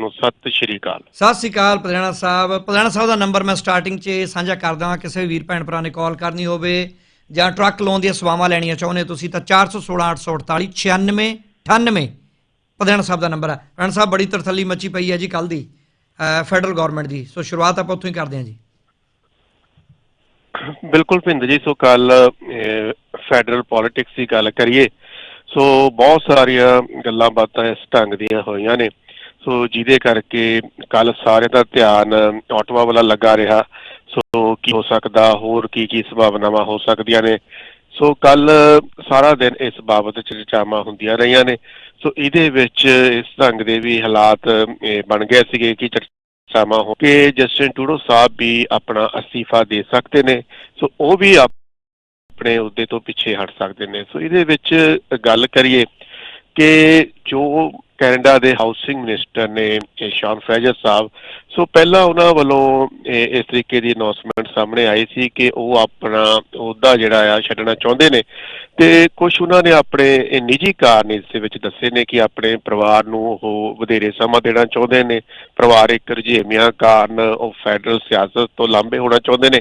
ਨੂੰ ਸਤਿ ਸ਼੍ਰੀ ਅਕਾਲ। ਸਤਿ ਸ੍ਰੀ ਅਕਾਲ ਪਧਾਣਾ ਸਾਹਿਬ। ਪਧਾਣਾ ਸਾਹਿਬ ਦਾ ਨੰਬਰ ਮੈਂ ਸਟਾਰਟਿੰਗ 'ਚ ਸਾਂਝਾ ਕਰਦਾ ਹਾਂ ਕਿਸੇ ਵੀ ਵੀਰ ਭੈਣ ਭਰਾ ਨੇ ਕਾਲ ਕਰਨੀ ਹੋਵੇ ਜਾਂ ਟਰੱਕ ਲੋਨ ਦੀਆਂ ਸੇਵਾਵਾਂ ਲੈਣੀਆਂ ਚਾਹੁੰਦੇ ਤੁਸੀਂ ਤਾਂ 416 848 96 98 ਪਧਾਣਾ ਸਾਹਿਬ ਦਾ ਨੰਬਰ ਹੈ। ਪਧਾਣਾ ਸਾਹਿਬ ਬੜੀ ਤਰਥੱਲੀ ਮੱਚੀ ਪਈ ਹੈ ਜੀ ਕੱਲ ਦੀ ਫੈਡਰਲ ਗਵਰਨਮੈਂਟ ਦੀ। ਸੋ ਸ਼ੁਰੂਆਤ ਆਪਾਂ ਉੱਥੋਂ ਹੀ ਕਰਦੇ ਹਾਂ ਜੀ। ਬਿਲਕੁਲ ਭਿੰਦ ਜੀ ਸੋ ਕੱਲ ਫੈਡਰਲ ਪੋਲਿਟਿਕਸ ਦੀ ਗੱਲ ਕਰੀਏ ਸੋ ਬਹੁਤ ਸਾਰੀਆਂ ਗੱਲਾਂ ਬਾਤਾਂ ਇਸ ਢੰਗ ਦੀਆਂ ਹੋਈਆਂ ਨੇ। ਸੋ ਜਿਹਦੇ ਕਰਕੇ ਕੱਲ ਸਾਰੇ ਦਾ ਧਿਆਨ ਆਟਵਾ ਵਾਲਾ ਲੱਗਾ ਰਿਹਾ। ਸੋ ਕੀ ਹੋ ਸਕਦਾ, ਹੋਰ ਕੀ ਕੀ ਸੰਭਾਵਨਾਵਾਂ ਹੋ ਸਕਦੀਆਂ ਨੇ। ਸੋ ਕੱਲ ਸਾਰਾ ਦਿਨ ਇਸ ਬਾਬਤ ਚਰਚਾਵਾਂ ਹੁੰਦੀਆਂ ਰਹੀਆਂ ਨੇ। ਸੋ ਇਹਦੇ ਵਿੱਚ ਇਸ ਢੰਗ ਦੇ ਵੀ ਹਾਲਾਤ ਬਣ ਗਏ ਸੀਗੇ ਕਿ ਚਰਚਾਵਾਂ ਹੋ ਕੇ ਜਸਟਿਨ ਟੂਡੋ ਸਾਹਿਬ ਵੀ ਆਪਣਾ ਅਸਤੀਫਾ ਦੇ ਸਕਦੇ ਨੇ। ਸੋ ਉਹ ਵੀ ਆਪਣੇ ਅਹੁਦੇ ਤੋਂ ਪਿੱਛੇ ਹਟ ਸਕਦੇ ਨੇ। ਸੋ ਇਹਦੇ ਵਿੱਚ ਗੱਲ ਕਰੀਏ ਕਿ ਜੋ ਕੈਨੇਡਾ ਦੇ ਹਾਊਸਿੰਗ ਮਿਨਿਸਟਰ ਨੇ ਸ਼ਾਨ ਫਰੇਜਰ ਸਾਹਿਬ। ਸੋ ਪਹਿਲਾਂ ਉਹਨਾਂ ਵੱਲੋਂ ਇਸ ਤਰੀਕੇ ਦੀ ਅਨਾਉਂਸਮੈਂਟ ਸਾਹਮਣੇ ਆਈ ਸੀ ਕਿ ਉਹ ਆਪਣਾ ਅਹੁਦਾ ਜਿਹੜਾ ਆ, ਛੱਡਣਾ ਚਾਹੁੰਦੇ ਨੇ। ਤੇ ਕੁਝ ਉਹਨਾਂ ਨੇ ਆਪਣੇ, ਇਹ ਨਿੱਜੀ ਕਾਰਨ ਇਸ ਦੇ ਵਿੱਚ ਦੱਸੇ ਨੇ ਕਿ ਆਪਣੇ ਪਰਿਵਾਰ ਨੂੰ ਉਹ ਵਧੇਰੇ ਸਮਾਂ ਦੇਣਾ ਚਾਹੁੰਦੇ ਨੇ। ਪਰਿਵਾਰਿਕ ਰੁਝੇਵਿਆਂ ਕਾਰਨ ਉਹ ਫੈਡਰਲ ਸਿਆਸਤ ਤੋਂ ਲਾਂਭੇ ਹੋਣਾ ਚਾਹੁੰਦੇ ਨੇ।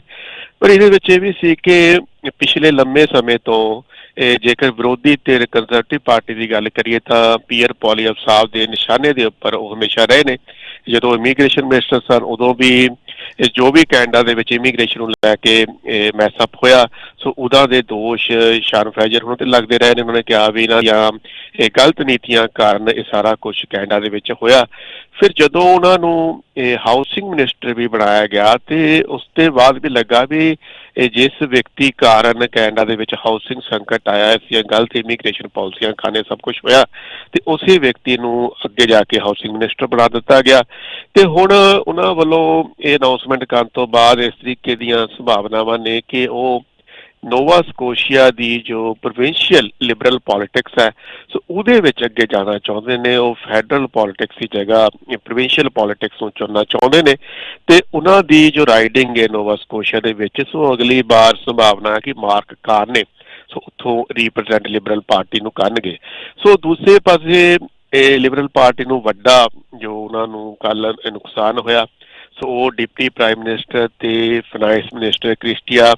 ਪਰ ਇਹਦੇ ਵਿੱਚ ਇਹ ਵੀ ਸੀ ਕਿ ਪਿਛਲੇ ਲੰਮੇ ਸਮੇਂ ਤੋਂ ਇਹ ਜੇਕਰ ਵਿਰੋਧੀ ਤੇ ਕੰਜ਼ਰਵੇਟਿਵ ਪਾਰਟੀ ਦੀ ਗੱਲ ਕਰੀਏ ਤਾਂ ਪੀਅਰ ਪੋਲੀਅਮ ਸਾਹਿਬ ਦੇ ਨਿਸ਼ਾਨੇ ਦੇ ਉੱਪਰ ਉਹ ਹਮੇਸ਼ਾ ਰਹੇ ਨੇ। ਜਦੋਂ ਇਮੀਗ੍ਰੇਸ਼ਨ ਮਿਨਿਸਟਰ ਸਨ, ਉਦੋਂ ਵੀ ਜੋ ਵੀ ਕੈਨੇਡਾ ਦੇ ਵਿੱਚ ਇਮੀਗ੍ਰੇਸ਼ਨ ਨੂੰ ਲੈ ਕੇ ਮੈਸ ਅਪ ਹੋਇਆ। ਸੋ ਉਹਦਾ ਦੇ ਦੋਸ਼ ਸ਼ਾਨ ਫਰੇਜਰ ਹੁਣ ਤੇ ਲੱਗਦੇ ਰਹੇ ਨੇ। ਉਹਨਾਂ ਨੇ ਕਿਹਾ ਵੀ ਇਹਨਾਂ ਦੀਆਂ ਇਹ ਗਲਤ ਨੀਤੀਆਂ ਕਾਰਨ ਇਹ ਸਾਰਾ ਕੁਝ ਕੈਨੇਡਾ ਦੇ ਵਿੱਚ ਹੋਇਆ। ਫਿਰ ਜਦੋਂ ਉਹਨਾਂ ਨੂੰ, ਇਹ ਹਾਊਸਿੰਗ ਮਿਨਿਸਟਰ ਵੀ ਬਣਾਇਆ ਗਿਆ ਤੇ ਉਸ ਤੋਂ ਬਾਅਦ ਵੀ ਲੱਗਾ ਵੀ ਇਹ ਜਿਸ ਵਿਅਕਤੀ ਕਾਰਨ ਕੈਨੇਡਾ ਦੇ ਵਿੱਚ ਹਾਊਸਿੰਗ ਸੰਕਟ ਆਇਆ, ਇਸ ਦੀਆਂ ਗਲਤ ਇਮੀਗ੍ਰੇਸ਼ਨ ਪਾਲਿਸੀਆਂ, ਖਾਨੇ ਸਭ ਕੁਝ ਹੋਇਆ, ਤੇ ਉਸੇ ਵਿਅਕਤੀ ਨੂੰ ਅੱਗੇ ਜਾ ਕੇ ਹਾਊਸਿੰਗ ਮਿਨਿਸਟਰ ਬਣਾ ਦਿੱਤਾ ਗਿਆ। ਤੇ ਹੁਣ ਉਹਨਾਂ ਵੱਲੋਂ ਇਹ ਅਨਾਉਂਸਮੈਂਟ ਕਰਨ ਤੋਂ ਬਾਅਦ ਇਸ ਤਰੀਕੇ ਦੀਆਂ ਸੰਭਾਵਨਾਵਾਂ ਨੇ ਕਿ ਉਹ ਨੋਵਾ ਸਕੋਸ਼ੀਆ ਦੀ ਜੋ ਪ੍ਰੋਵਿੰਸ਼ੀਅਲ ਲਿਬਰਲ ਪੋਲਿਟਿਕਸ ਹੈ, ਸੋ ਉਹਦੇ ਵਿੱਚ ਅੱਗੇ ਜਾਣਾ ਚਾਹੁੰਦੇ ਨੇ, ਉਹ ਫੈਡਰਲ ਪੋਲਿਟਿਕਸ ਦੀ ਜਗ੍ਹਾ ਪ੍ਰੋਵਿੰਸ਼ੀਅਲ ਪੋਲਿਟਿਕਸ ਨੂੰ ਚੁਣਨਾ ਚਾਹੁੰਦੇ ਨੇ ਤੇ ਉਹਨਾਂ ਦੀ ਜੋ ਰਾਈਡਿੰਗ ਹੈ ਨੋਵਾ ਸਕੋਸ਼ੀਆ ਦੇ ਵਿੱਚ, ਸੋ ਅਗਲੀ ਵਾਰ ਸੰਭਾਵਨਾ ਹੈ ਕਿ ਮਾਰਕ ਕਾਰ ਸੋ ਉੱਥੋਂ ਰਿਪਰੈਜ਼ੈਂਟ ਲਿਬਰਲ ਪਾਰਟੀ ਨੂੰ ਕਰਨਗੇ। ਸੋ ਦੂਸਰੇ ਪਾਸੇ ਇਹ ਲਿਬਰਲ ਪਾਰਟੀ ਨੂੰ ਵੱਡਾ ਜੋ ਉਹਨਾਂ ਨੂੰ ਕੱਲ ਨੁਕਸਾਨ ਹੋਇਆ, ਸੋ ਉਹ ਡਿਪਟੀ ਪ੍ਰਾਈਮ ਮਿਨਿਸਟਰ ਤੇ ਫਾਈਨੈਂਸ ਮਿਨਿਸਟਰ ਕ੍ਰਿਸਟੀਆ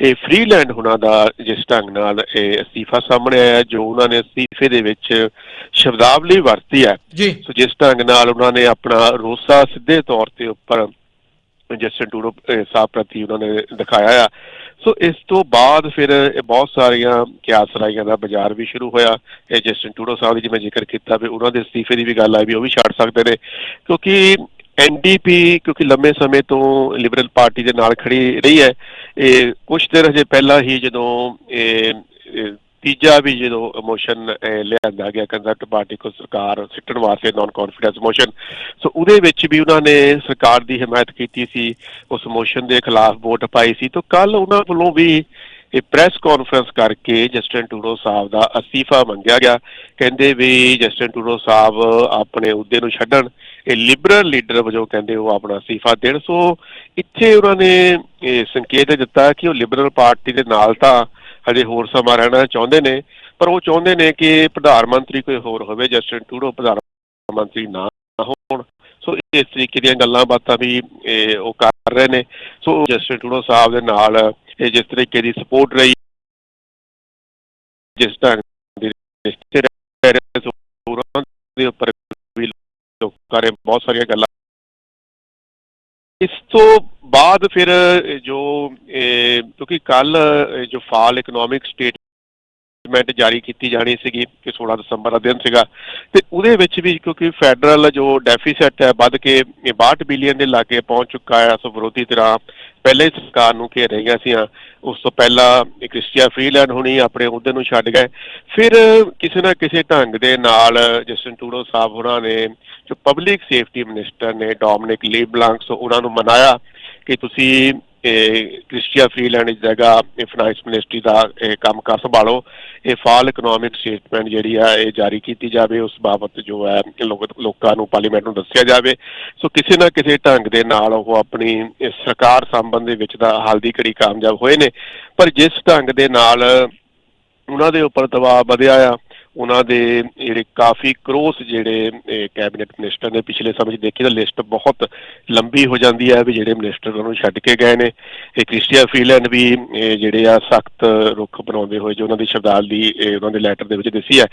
ਇਹ ਫ੍ਰੀਲੈਂਡ ਉਹਨਾਂ ਦਾ ਜਿਸ ਢੰਗ ਨਾਲ ਇਹ ਅਸਤੀਫਾ ਸਾਹਮਣੇ ਆਇਆ ਜੋ ਉਹਨਾਂ ਨੇ ਅਸਤੀਫੇ ਦੇ ਵਿੱਚ ਸ਼ਬਦਾਵਲੀ ਵਰਤੀ ਹੈ। ਸੋ ਜਿਸ ਢੰਗ ਨਾਲ ਉਹਨਾਂ ਨੇ ਆਪਣਾ ਰੋਸਾ ਸਿੱਧੇ ਤੌਰ ਤੇ ਉੱਪਰ ਜਸਟਿਨ ਟੂਡੋ ਸਾਹਿਬ ਪ੍ਰਤੀ ਉਹਨਾਂ ਨੇ ਦਿਖਾਇਆ ਆ। ਸੋ ਇਸ ਤੋਂ ਬਾਅਦ ਫਿਰ ਇਹ ਬਹੁਤ ਸਾਰੀਆਂ ਕਿਆਸ ਰਾਈਆਂ ਦਾ ਬਾਜ਼ਾਰ ਵੀ ਸ਼ੁਰੂ ਹੋਇਆ। ਇਹ ਜਸਟਿਨ ਟੂਡੋ ਸਾਹਿਬ ਦੀ ਜਿਵੇਂ ਜ਼ਿਕਰ ਕੀਤਾ ਵੀ ਉਹਨਾਂ ਦੇ ਅਸਤੀਫੇ ਦੀ ਵੀ ਗੱਲ ਆਈ ਵੀ ਉਹ ਵੀ ਛੱਡ ਸਕਦੇ ਨੇ। ਕਿਉਂਕਿ ਐਨਡੀਪੀ ਕਿਉਂਕਿ ਲੰਮੇ ਸਮੇਂ ਤੋਂ ਲਿਬਰਲ ਪਾਰਟੀ ਦੇ ਨਾਲ ਖੜੀ ਰਹੀ ਹੈ, ਇਹ ਕੁਝ ਦਿਨ ਹਜੇ ਪਹਿਲਾਂ ਹੀ ਜਦੋਂ ਇਹ ਤੀਜਾ ਵੀ ਜਦੋਂ ਮੋਸ਼ਨ ਲਿਆਂਦਾ ਗਿਆ ਕੰਜ਼ਰਵੇਟਿਵ ਪਾਰਟੀ ਕੋ ਸਰਕਾਰ ਸਿੱਟਣ ਵਾਸਤੇ ਨਾਨ ਕੌਨਫੀਡੈਂਸ ਮੋਸ਼ਨ ਸੋ ਉਹਦੇ ਵਿੱਚ ਵੀ ਉਹਨਾਂ ਨੇ ਸਰਕਾਰ ਦੀ ਹਮਾਇਤ ਕੀਤੀ ਸੀ, ਉਸ ਮੋਸ਼ਨ ਦੇ ਖਿਲਾਫ ਵੋਟ ਪਾਈ ਸੀ, ਤਾਂ ਕੱਲ ਉਹਨਾਂ ਵੱਲੋਂ ਵੀ ਇਹ ਪ੍ਰੈਸ ਕਾਨਫਰੰਸ ਕਰਕੇ ਜਸਟਿਨ ਟੂਡੋ ਸਾਹਿਬ ਦਾ ਅਸਤੀਫਾ ਮੰਗਿਆ ਗਿਆ, ਕਹਿੰਦੇ ਵੀ ਜਸਟਿਨ ਟੂਡੋ ਸਾਹਿਬ ਆਪਣੇ ਅਹੁਦੇ ਨੂੰ ਛੱਡਣ ਇਹ ਲਿਬਰਲ ਲੀਡਰ ਵਜੋਂ ਕਹਿੰਦੇ ਉਹ ਆਪਣਾ ਅਸਤੀਫਾ ਦੇਣ। ਸੋ ਇੱਥੇ ਉਹਨਾਂ ਨੇ ਸੰਕੇਤ ਦਿੱਤਾ ਕਿ ਉਹ ਲਿਬਰਲ ਪਾਰਟੀ ਦੇ ਨਾਲ ਤਾਂ ਹਜੇ ਹੋਰ ਸਮਾਂ ਰਹਿਣਾ ਚਾਹੁੰਦੇ ਨੇ, ਪਰ ਉਹ ਚਾਹੁੰਦੇ ਨੇ ਕਿ ਪ੍ਰਧਾਨ ਮੰਤਰੀ ਕੋਈ ਹੋਰ ਹੋਵੇ, ਜਸਟਿਨ ਟੂਡੋ ਪ੍ਰਧਾਨ ਮੰਤਰੀ ਨਾ ਹੋਣ। ਸੋ ਇਸ ਤਰੀਕੇ ਦੀਆਂ ਗੱਲਾਂ ਬਾਤਾਂ ਵੀ ਇਹ ਉਹ ਕਰ ਰਹੇ ਨੇ। ਸੋ ਜਸਟਿਨ ਟੂਡੋ ਸਾਹਿਬ ਦੇ ਨਾਲ ਇਹ ਜਿਸ ਤਰੀਕੇ ਦੀ ਸਪੋਰਟ ਰਹੀ ਜਿਸ ਢੰਗ ਦੀ ਰਿਸ਼ਤੇ ਰਹੇ ਸੋ ਉਹਨਾਂ ਦੇ ਉੱਪਰ ਲੋਕਾਂ ਨੇ ਬਹੁਤ ਸਾਰੀਆਂ ਗੱਲਾਂ। ਇਸ ਤੋਂ ਬਾਅਦ ਫਿਰ ਜੋ ਕਿਉਂਕਿ ਕੱਲ ਜੋ ਫਾਲ ਇਕਨੋਮਿਕ ਸਟੇਟਮੈਂਟ ਜਾਰੀ ਕੀਤੀ ਜਾਣੀ ਸੀਗੀ ਕਿ 16 ਦਸੰਬਰ ਦਾ ਦਿਨ ਸੀਗਾ, ਤੇ ਉਹਦੇ ਵਿੱਚ ਵੀ ਕਿਉਂਕਿ ਫੈਡਰਲ ਜੋ ਡੈਫਿਸਿਟ ਹੈ ਵੱਧ ਕੇ, ਇਹ 62 ਬਿਲੀਅਨ ਦੇ ਲਾਗੇ ਪਹੁੰਚ ਚੁੱਕਾ ਹੈ ਸੋ ਵਿਰੋਧੀ ਧਿਰਾਂ। ਪਹਿਲੇ ਹੀ ਸਰਕਾਰ ਨੂੰ ਘੇਰ ਰਹੀਆਂ ਸੀ ਉਸ ਤੋਂ ਪਹਿਲਾਂ ਇਹ ਕ੍ਰਿਸਟੀਆ ਫ੍ਰੀਲੈਂਡ ਹੁਣੀ ਆਪਣੇ ਅਹੁਦੇ ਨੂੰ ਛੱਡ ਗਏ। ਫਿਰ ਕਿਸੇ ਨਾ ਕਿਸੇ ਢੰਗ ਦੇ ਨਾਲ ਜਸਟਿਨ ਟੂਡੋ ਸਾਹਿਬ ਹੋਰਾਂ ਨੇ ਜੋ ਪਬਲਿਕ ਸੇਫਟੀ ਮਿਨਿਸਟਰ ਨੇ ਡੋਮਨਿਕ ਲੀਬਲਾਂਕਸ ਉਹਨਾਂ ਨੂੰ ਮਨਾਇਆ ਕਿ ਤੁਸੀਂ ਇਹ ਕ੍ਰਿਸਟੀਆ ਫ੍ਰੀਲੈਂਡ ਦੀ ਜਗ੍ਹਾ ਇਹ ਮਿਨਿਸਟਰੀ ਦਾ ਇਹ ਕੰਮ ਕਰ ਸੰਭਾਲੋ। ਇਹ ਫਾਲ ਇਕਨੋਮਿਕ ਸਟੇਟਮੈਂਟ ਜਿਹੜੀ ਆ, ਇਹ ਜਾਰੀ ਕੀਤੀ ਜਾਵੇ। ਉਸ ਬਾਬਤ ਜੋ ਹੈ, ਲੋਕਾਂ ਨੂੰ ਪਾਰਲੀਮੈਂਟ ਨੂੰ ਦੱਸਿਆ ਜਾਵੇ। ਸੋ ਕਿਸੇ ਨਾ ਕਿਸੇ ਢੰਗ ਦੇ ਨਾਲ ਉਹ ਆਪਣੀ ਸਰਕਾਰ ਸੰਬੰਧ ਦੇ ਵਿੱਚ ਦਾ ਹਾਲ ਦੀ ਘੜੀ ਕਾਮਯਾਬ ਹੋਏ ਨੇ। ਪਰ ਜਿਸ ਢੰਗ ਦੇ ਨਾਲ ਉਹਨਾਂ ਦੇ ਉੱਪਰ ਦਬਾਅ ਵਧਿਆ ਆ ਉਹਨਾਂ ਦੇ ਜਿਹੜੇ ਕਾਫੀ ਕਰੋਸ ਜਿਹੜੇ ਕੈਬਨਿਟ ਮਿਨਿਸਟਰ ਨੇ ਪਿਛਲੇ ਸਮੇਂ 'ਚ ਦੇਖੀ ਤਾਂ ਲਿਸਟ ਬਹੁਤ ਲੰਬੀ ਹੋ ਜਾਂਦੀ ਹੈ ਵੀ ਜਿਹੜੇ ਮਿਨਿਸਟਰ ਉਹਨਾਂ ਨੂੰ ਛੱਡ ਕੇ ਗਏ ਨੇ। ਇਹ ਕ੍ਰਿਸਟੀਆ ਫੀਲੈਂਡ ਵੀ ਜਿਹੜੇ ਆ ਸਖਤ ਰੁਖ ਬਣਾਉਂਦੇ ਹੋਏ ਜੋ ਉਹਨਾਂ ਦੀ ਸ਼ਬਦਾਲ ਦੀ ਉਹਨਾਂ ਦੇ ਲੈਟਰ ਦੇ ਵਿੱਚ ਦੱਸੀ ਹੈ।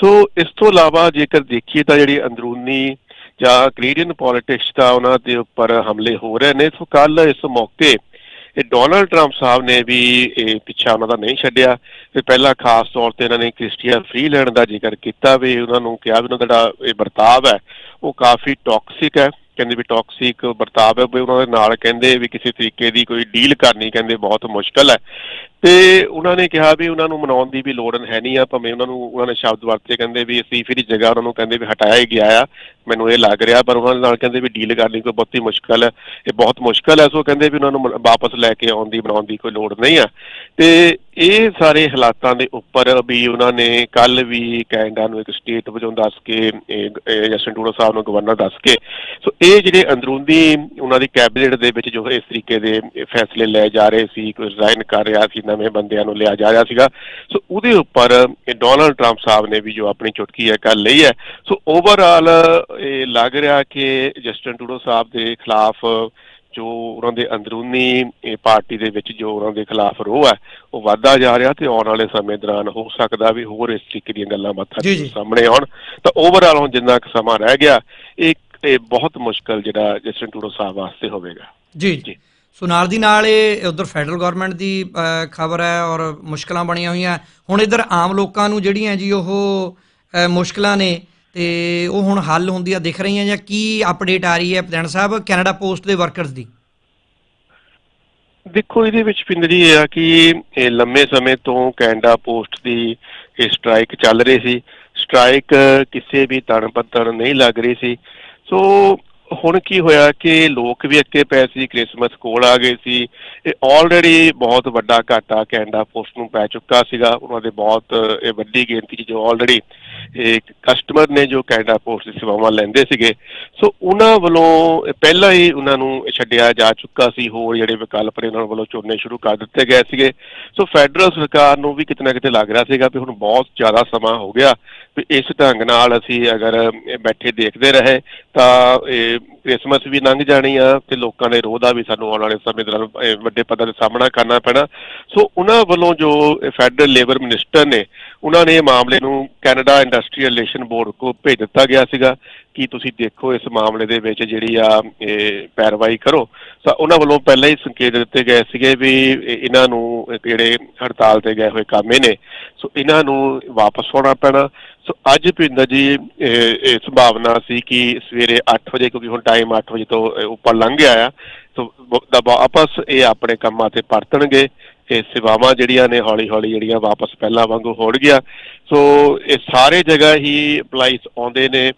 ਸੋ ਇਸ ਤੋਂ ਇਲਾਵਾ ਜੇਕਰ ਦੇਖੀਏ ਤਾਂ ਜਿਹੜੀ ਅੰਦਰੂਨੀ ਜਾਂ ਕੈਨੇਡੀਅਨ ਪੋਲਿਟਿਕਸ ਦਾ ਉਹਨਾਂ ਦੇ ਉੱਪਰ ਹਮਲੇ ਹੋ ਰਹੇ ਨੇ। ਸੋ ਕੱਲ ਇਸ ਮੌਕੇ ਇਹ ਡੋਨਲਡ ਟਰੰਪ ਸਾਹਿਬ ਨੇ ਵੀ ਇਹ ਪਿੱਛਾ ਉਹਨਾਂ ਦਾ ਨਹੀਂ ਛੱਡਿਆ। ਤੇ ਪਹਿਲਾਂ ਖਾਸ ਤੌਰ ਤੇ ਇਹਨਾਂ ਨੇ ਕ੍ਰਿਸਟੀਆ ਫਰੀਲੈਂਡ ਦਾ ਜ਼ਿਕਰ ਕੀਤਾ ਵੀ ਉਹਨਾਂ ਨੂੰ ਕਿਹਾ ਵੀ ਉਹਨਾਂ ਦਾ ਜਿਹੜਾ ਇਹ ਵਰਤਾਵ ਹੈ, ਉਹ ਕਾਫੀ ਟੌਕਸਿਕ ਹੈ। ਕਹਿੰਦੇ ਵੀ ਟੌਕਸਿਕ ਵਰਤਾਵ ਹੈ ਵੀ ਉਹਨਾਂ ਦੇ ਨਾਲ ਕਹਿੰਦੇ ਵੀ ਕਿਸੇ ਤਰੀਕੇ ਦੀ ਕੋਈ ਡੀਲ ਕਰਨੀ ਕਹਿੰਦੇ ਬਹੁਤ ਮੁਸ਼ਕਲ ਹੈ। ਤੇ ਉਹਨਾਂ ਨੇ ਕਿਹਾ ਵੀ ਉਹਨਾਂ ਨੂੰ ਮਨਾਉਣ ਦੀ ਵੀ ਲੋੜ ਹੈ ਨਹੀਂ ਆ, ਭਾਵੇਂ ਉਹਨਾਂ ਨੂੰ, ਉਹਨਾਂ ਨੇ ਸ਼ਬਦ ਵਰਤੇ ਕਹਿੰਦੇ ਵੀ ਅਸੀਂ ਫਿਰ ਜਗ੍ਹਾ ਉਹਨਾਂ ਨੂੰ ਕਹਿੰਦੇ ਵੀ ਹਟਾਇਆ ਹੀ ਗਿਆ ਆ, ਮੈਨੂੰ ਇਹ ਲੱਗ ਰਿਹਾ, ਪਰ ਉਹਨਾਂ ਨਾਲ ਕਹਿੰਦੇ ਵੀ ਡੀਲ ਕਰਨੀ ਕੋਈ ਬਹੁਤੀ ਮੁਸ਼ਕਲ ਹੈ, ਇਹ ਬਹੁਤ ਮੁਸ਼ਕਲ ਹੈ, ਸੋ ਕਹਿੰਦੇ ਵੀ ਉਹਨਾਂ ਨੂੰ ਵਾਪਸ ਲੈ ਕੇ ਆਉਣ ਦੀ ਬਣਾਉਣ ਦੀ ਕੋਈ ਲੋੜ ਨਹੀਂ ਆ। ਤੇ ਇਹ ਸਾਰੇ ਹਾਲਾਤਾਂ ਦੇ ਉੱਪਰ ਵੀ ਉਹਨਾਂ ਨੇ ਕੱਲ ਵੀ ਕੈਨੇਡਾ ਨੂੰ ਇੱਕ ਸਟੇਟ ਵਜੋਂ ਦੱਸ ਕੇ, ਇਹ- ਜਸਟਿਨ ਟਰੂਡੋ ਸਾਹਿਬ ਨੂੰ ਗਵਰਨਰ ਦੱਸ ਕੇ, ਸੋ ਇਹ ਜਿਹੜੇ ਅੰਦਰੂਨੀ ਉਹਨਾਂ ਦੀ ਕੈਬਨਿਟ ਦੇ ਵਿੱਚ ਜੋ ਇਸ ਤਰੀਕੇ ਦੇ ਫੈਸਲੇ ਲਏ ਜਾ ਰਹੇ ਸੀ, ਕੋਈ ਰਿਜ਼ਾਈਨ ਕਰ ਰਿਹਾ ਸੀ ਨਵੇਂ ਬੰਦਿਆਂ ਨੂੰ ਲਿਆ ਜਾ ਰਿਹਾ ਸੀਗਾ। ਸੋ ਉਹਦੇ ਉੱਪਰ ਡੋਨਲਡ ਟਰੰਪ ਸਾਹਿਬ ਨੇ ਵੀ ਜੋ ਆਪਣੀ ਚੁਟਕੀ ਹੈ ਕੱਲ ਲਈ ਹੈ। ਸੋ ਓਵਰਆਲ ਇਹ ਲੱਗ ਰਿਹਾ ਕਿ ਜਸਟਿਨ ਟਰੂਡੋ ਸਾਹਿਬ ਦੇ ਖਿਲਾਫ ਜੋ ਉਹਨਾਂ ਦੇ ਅੰਦਰੂਨੀ ਇਹ ਪਾਰਟੀ ਦੇ ਵਿੱਚ ਜੋ ਉਹਨਾਂ ਦੇ ਖਿਲਾਫ ਰੋਹ ਹੈ ਉਹ ਵੱਧਦਾ ਜਾ ਰਿਹਾ ਤੇ ਆਉਣ ਵਾਲੇ ਸਮੇਂ ਦੌਰਾਨ ਹੋ ਸਕਦਾ ਵੀ ਹੋਰ ਇਸ ਤਰੀਕੇ ਦੀਆਂ ਗੱਲਾਂ ਬਾਤਾਂ। ਸਾਹਮਣੇ ਆਉਣ। ਤਾਂ ਓਵਰਆਲ ਹੁਣ ਜਿੰਨਾ ਕੁ ਸਮਾਂ ਰਹਿ ਗਿਆ ਇਹ ਇਹ ਬਹੁਤ ਮੁਸ਼ਕਲ ਜਿਹੜਾ ਜਸਟਿਨ ਟਰੂਡੋ ਸਾਹਿਬ ਵਾਸਤੇ ਹੋਵੇਗਾ। ਜੀ। ਜੀ। ਸੋ ਨਾਲ ਦੀ ਨਾਲ ਇਹ ਉਧਰ ਫੈਡਰਲ ਗਵਰਨਮੈਂਟ ਦੀ ਖਬਰ ਹੈ ਔਰ ਮੁਸ਼ਕਲਾਂ ਬਣੀਆਂ ਹੋਈਆਂ। ਹੁਣ ਇਧਰ ਆਮ ਲੋਕਾਂ ਨੂੰ ਜਿਹੜੀਆਂ ਜੀ ਉਹ ਮੁਸ਼ਕਲਾਂ ਨੇ, ਤੇ ਉਹ ਹੁਣ ਹੱਲ ਹੁੰਦੀਆਂ ਦਿਖ ਰਹੀਆਂ ਜਾਂ ਕੀ ਅਪਡੇਟ ਆ ਰਹੀ ਹੈ ਪ੍ਰਧਾਨ ਸਾਹਿਬ ਕੈਨੇਡਾ ਪੋਸਟ ਦੇ ਵਰਕਰਸ ਦੀ? ਦੇਖੋ, ਇਹਦੇ ਵਿੱਚ ਪਿੰਦਰੀ ਇਹ ਆ ਕਿ ਇਹ ਲੰਮੇ ਸਮੇਂ ਤੋਂ ਕੈਨੇਡਾ ਪੋਸਟ ਦੀ ਇਹ ਸਟ੍ਰਾਈਕ ਚੱਲ ਰਹੀ ਸੀ। ਸਟ੍ਰਾਈਕ ਕਿਸੇ ਵੀ ਤਣ ਪੱਤਣ ਨਹੀਂ ਲੱਗ ਰਹੀ ਸੀ। ਸੋ ਹੁਣ ਕੀ ਹੋਇਆ ਕਿ ਲੋਕ ਵੀ ਅੱਕੇ ਪਏ ਸੀ, ਕ੍ਰਿਸਮਸ ਕੋਲ ਆ ਗਏ ਸੀ ਇਹ ਆਲਰੇਡੀ ਬਹੁਤ ਵੱਡਾ ਘਾਟਾ ਕੈਨੇਡਾ ਪੋਸਟ ਨੂੰ ਪੈ ਚੁੱਕਾ ਸੀਗਾ। ਉਹਨਾਂ ਦੇ ਬਹੁਤ, ਇਹ ਵੱਡੀ ਗਿਣਤੀ ਜੋ ਆਲਰੇਡੀ ਇਹ ਕਸਟਮਰ ਨੇ ਜੋ ਕੈਨੇਡਾ ਪੋਸਟ ਦੀ ਸੇਵਾਵਾਂ ਲੈਂਦੇ ਸੀਗੇ। ਸੋ ਉਹਨਾਂ ਵੱਲੋਂ ਪਹਿਲਾਂ ਹੀ ਉਹਨਾਂ ਨੂੰ ਛੱਡਿਆ ਜਾ ਚੁੱਕਾ ਸੀ। ਹੋਰ ਜਿਹੜੇ ਵਿਕਲਪ ਨੇ ਉਹਨਾਂ ਵੱਲੋਂ ਚੁਣਨੇ ਸ਼ੁਰੂ ਕਰ ਦਿੱਤੇ ਗਏ ਸੀਗੇ। ਸੋ ਫੈਡਰਲ ਸਰਕਾਰ ਨੂੰ ਵੀ ਕਿਤੇ ਨਾ ਕਿਤੇ ਲੱਗ ਰਿਹਾ ਸੀਗਾ ਵੀ ਹੁਣ ਬਹੁਤ ਜ਼ਿਆਦਾ ਸਮਾਂ ਹੋ ਗਿਆ। ਵੀ ਇਸ ਢੰਗ ਨਾਲ ਅਸੀਂ ਅਗਰ ਬੈਠੇ ਦੇਖਦੇ ਰਹੇ, ਤਾਂ ਇਹ ਕ੍ਰਿਸਮਸ ਵੀ ਲੰਘ ਜਾਣੀ ਆ ਤੇ ਲੋਕਾਂ ਦੇ ਰੋਹ ਦਾ ਵੀ ਸਾਨੂੰ ਆਉਣ ਵਾਲੇ ਸਮੇਂ ਦੌਰਾਨ ਵੱਡੇ ਪੱਧਰ ਤੇ ਸਾਹਮਣਾ ਕਰਨਾ ਪੈਣਾ। ਸੋ ਉਹਨਾਂ ਵੱਲੋਂ ਜੋ ਫੈਡਰਲ ਲੇਬਰ ਮਿਨਿਸਟਰ ਨੇ ਉਹਨਾਂ ਨੇ ਮਾਮਲੇ ਨੂੰ ਕੈਨੇਡਾ ਇੰਡਸਟਰੀਅਲ ਰਿਲੇਸ਼ਨ ਬੋਰਡ ਕੋ ਭੇਜ ਦਿੱਤਾ ਗਿਆ ਸੀਗਾ ਕਿ ਤੁਸੀਂ ਦੇਖੋ ਇਸ ਮਾਮਲੇ ਦੇ ਵਿੱਚ ਜਿਹੜੀ ਆ, ਇਹ ਪੈਰਵਾਈ ਕਰੋ। ਤਾਂ ਉਹਨਾਂ ਵੱਲੋਂ ਪਹਿਲਾਂ ਹੀ ਸੰਕੇਤ ਦਿੱਤੇ ਗਏ ਸੀਗੇ ਵੀ ਇਹਨਾਂ ਨੂੰ ਜਿਹੜੇ ਹੜਤਾਲ ਤੇ ਗਏ ਹੋਏ ਕਾਮੇ ਨੇ, ਸੋ ਇਹਨਾਂ ਨੂੰ ਵਾਪਸ ਆਉਣਾ ਪੈਣਾ। ਸੋ ਅੱਜ ਭਿੰਦਰ ਜੀ, ਇਹ ਸੰਭਾਵਨਾ ਸੀ ਕਿ ਸਵੇਰੇ 8 ਵਜੇ, ਕਿਉਂਕਿ ਹੁਣ ਟਾਈਮ 8 ਵਜੇ ਤੋਂ ਉੱਪਰ ਲੰਘ ਗਿਆ ਆ, ਸੋ ਬ- ਵਾਪਸ ਇਹ ਆਪਣੇ ਕੰਮਾਂ ਤੇ ਪਰਤਣਗੇ। ਇਹ ਸੇਵਾਵਾਂ ਜਿਹੜੀਆਂ ਨੇ ਹੌਲੀ ਹੌਲੀ ਜਿਹੜੀਆਂ ਵਾਪਸ ਪਹਿਲਾਂ ਵਾਂਗੂ ਹੋੜ ਗਿਆ। ਸੋ ਇਹ ਸਾਰੇ ਜਗ੍ਹਾ ਹੀ ਅਪਲਾਈਸ ਆਉਂਦੇ ਨੇ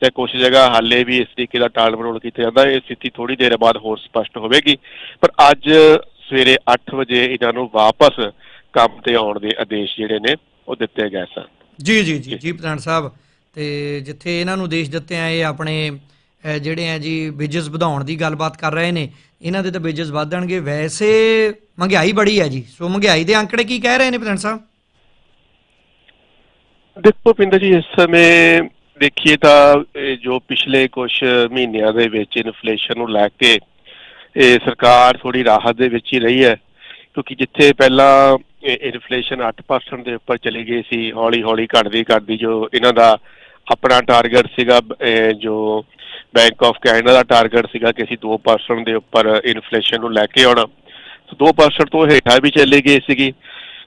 ਤੇ ਕੁਝ ਜਗ੍ਹਾ ਹਾਲੇ ਵੀ ਇਸ ਤਰੀਕੇ ਦਾ ਟਾਲ ਮਟੋਲ ਕੀਤਾ ਜਾਂਦਾ। ਇਹ ਸਥਿਤੀ ਥੋੜੀ ਦੇਰ ਬਾਅਦ ਹੋਰ ਸਪਸ਼ਟ ਹੋਵੇਗੀ। ਪਰ ਅੱਜ ਸਵੇਰੇ 8 ਵਜੇ ਇਹਨਾਂ ਨੂੰ ਵਾਪਸ ਕੰਮ ਤੇ ਆਉਣ ਦੇ ਆਦੇਸ਼ ਜਿਹੜੇ ਨੇ ਉਹ ਦਿੱਤੇ ਗਏ ਸਨ। ਜੀ ਜੀ ਜੀ ਜੀ। ਪ੍ਰਧਾਨ ਸਾਹਿਬ ਤੇ ਜਿੱਥੇ ਇਹਨਾਂ ਨੂੰ ਦੇਸ਼ ਦਿੱਤੇ ਆ ਇਹ ਆਪਣੇ ਜਿਹੜੇ ਆ ਜੀ ਵੇਜਸ ਵਧਾਉਣ ਦੀ ਗੱਲਬਾਤ ਕਰ ਰਹੇ ਨੇ ਇਹਨਾਂ ਦੇ ਤਾਂ ਵੇਜਸ ਵਧਣਗੇ ਵੈਸੇ ਮਹਿੰਗਾਈ ਬੜੀ ਹੈ ਜੀ। ਸੋ ਮਹਿੰਗਾਈ ਦੇ ਅੰਕੜੇ ਕੀ ਕਹਿ ਰਹੇ ਨੇ ਪ੍ਰਧਾਨ ਸਾਹਿਬ? ਦੇਖੋ ਪਿੰਦਰ ਜੀ, ਇਸ ਸਮੇਂ ਦੇਖੀਏ ਤਾਂ ਜੋ ਪਿਛਲੇ ਕੁਝ ਮਹੀਨਿਆਂ ਦੇ ਵਿੱਚ ਇਨਫਲੇਸ਼ਨ ਨੂੰ ਲੈ ਕੇ ਇਹ ਸਰਕਾਰ ਥੋੜੀ ਰਾਹਤ ਦੇ ਵਿੱਚ ਹੀ ਰਹੀ ਹੈ। ਕਿਉਂਕਿ ਜਿੱਥੇ ਪਹਿਲਾਂ ਇਨਫਲੇਸ਼ਨ 8% ਦੇ ਉੱਪਰ ਚਲੀ ਗਈ ਸੀ ਹੌਲੀ ਹੌਲੀ ਘਟਦੀ ਘਟਦੀ ਜੋ ਇਹਨਾਂ ਦਾ ਆਪਣਾ ਟਾਰਗੇਟ ਸੀਗਾ ਜੋ ਬੈਂਕ ਆਫ ਕੈਨੇਡਾ ਦਾ ਟਾਰਗੇਟ ਸੀਗਾ ਕਿ ਅਸੀਂ 2% ਦੇ ਉੱਪਰ ਇਨਫਲੇਸ਼ਨ ਨੂੰ ਲੈ ਕੇ ਆਉਣਾ। ਸੋ 2% ਤੋਂ ਹੇਠਾਂ ਵੀ ਚਲੇ ਗਏ ਸੀਗੀ।